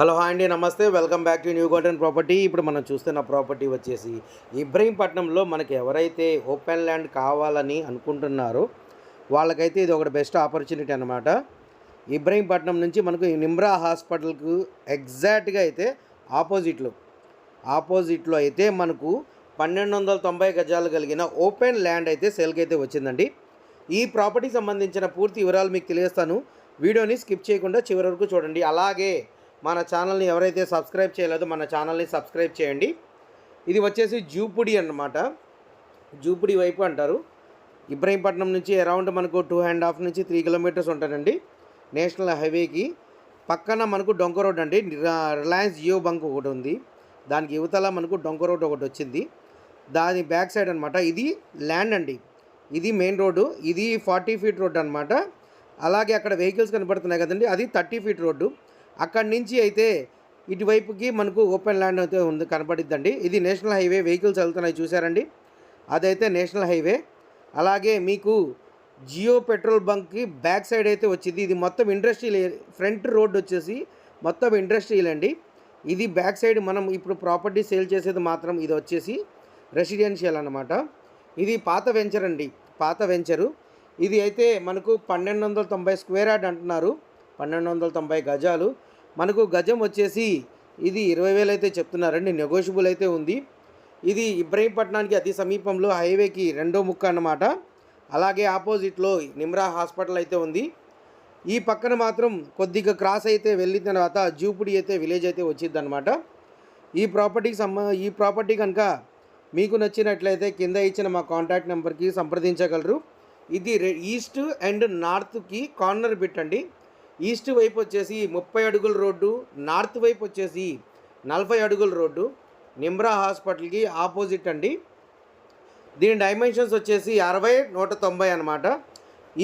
Hello hi అండి నమస్తే. Welcome back to New Garden Property. ఇప్పుడు మనం చూస్తున్న ప్రాపర్టీ వచ్చేసి ఇబ్రహీంపట్నంలో మనకి ఎవరైతే ఓపెన్ ల్యాండ్ కావాలని అనుకుంటున్నారో వాళ్ళకైతే ఇది ఒకటి బెస్ట్ ఆపర్చునిటీ అనమాట ఇబ్రహీంపట్నం నుంచి మనకు నిమ్రా హాస్పిటల్కు ఎగ్జాక్ట్గా అయితే ఆపోజిట్లో ఆపోజిట్లో అయితే మనకు పన్నెండు వందల తొంభై గజాలు కలిగిన ఓపెన్ ల్యాండ్ అయితే సేల్కి అయితే వచ్చిందండి. ఈ ప్రాపర్టీ సంబంధించిన పూర్తి వివరాలు మీకు తెలియస్తాను వీడియోని స్కిప్ చేయకుండా చివరి వరకు చూడండి. అలాగే మన ఛానల్ని ఎవరైతే సబ్స్క్రైబ్ చేయలేదో మన ఛానల్ని సబ్స్క్రైబ్ చేయండి. ఇది వచ్చేసి జూపుడి అన్నమాట. జూపుడి వైపు అంటారు. ఇబ్రహీంపట్నం నుంచి అరౌండ్ మనకు టూ అండ్ హాఫ్ నుంచి త్రీ కిలోమీటర్స్ ఉంటుందండి. నేషనల్ హైవేకి. పక్కన మనకు డొంక రోడ్ అండి. రిలయన్స్ జియో బంక్ ఒకటి ఉంది. దానికి యువతల మనకు డొంక రోడ్ ఒకటి వచ్చింది. దాని బ్యాక్ సైడ్ అనమాట ఇది ల్యాండ్ అండి. ఇది మెయిన్ రోడ్డు. ఇది ఫార్టీ ఫీట్ రోడ్ అనమాట అలాగే అక్కడ వెహికల్స్ కనబడుతున్నాయి కదండి. అది థర్టీ ఫీట్ రోడ్డు. అక్కడి నుంచి అయితే ఇటువైపుకి మనకు ఓపెన్ ల్యాండ్ అయితే ఉంది కనపడిద్దండి. ఇది నేషనల్ హైవే వెహికల్స్ వెళ్తున్నాయి చూసారండి అదైతే నేషనల్ హైవే. అలాగే మీకు జియో పెట్రోల్ బంక్కి బ్యాక్ సైడ్ అయితే వచ్చింది. ఇది మొత్తం ఇండస్ట్రియల్ ఫ్రంట్ రోడ్ వచ్చేసి మొత్తం ఇండస్ట్రియల్ అండి. ఇది బ్యాక్ సైడ్ మనం ఇప్పుడు ప్రాపర్టీ సేల్ చేసేది మాత్రం ఇది వచ్చేసి రెసిడెన్షియల్ అనమాట ఇది పాత వెంచర్ అండి పాత వెంచరు. ఇది అయితే మనకు పన్నెండు వందల తొంభై స్క్వేర్ యార్డ్ అంటున్నారు. పన్నెండు వందల తొంభై గజాలు. మనకు గజం వచ్చేసి ఇది ఇరవై వేలు అయితే చెప్తున్నారండి నెగోషియబుల్ అయితే ఉంది. ఇది ఇబ్రహీంపట్నానికి అతి సమీపంలో హైవేకి రెండో ముక్క అన్నమాట. అలాగే ఆపోజిట్లో నిమ్రా హాస్పిటల్ అయితే ఉంది. ఈ పక్కన మాత్రం కొద్దిగా క్రాస్ అయితే వెళ్ళిన తర్వాత జూపుడి అయితే విలేజ్ అయితే వచ్చింది అనమాట ఈ ప్రాపర్టీకి సంబ ఈ ప్రాపర్టీ కనుక మీకు నచ్చినట్లయితే కింద ఇచ్చిన మా కాంటాక్ట్ నెంబర్కి సంప్రదించగలరు. ఇది ఈస్ట్ అండ్ నార్త్కి కార్నర్ బిట్ అండి. ఈస్ట్ వైపు వచ్చేసి ముప్పై అడుగుల రోడ్డు నార్త్ వైపు వచ్చేసి నలభై అడుగుల రోడ్డు నిమ్రా హాస్పిటల్కి ఆపోజిట్ అండి. దీని డైమెన్షన్స్ వచ్చేసి అరవై నూట తొంభై అనమాట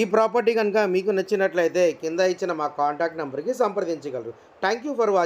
ఈ ప్రాపర్టీ కనుక మీకు నచ్చినట్లయితే కింద ఇచ్చిన మా కాంటాక్ట్ నెంబర్కి సంప్రదించగలరు. Thank you for watching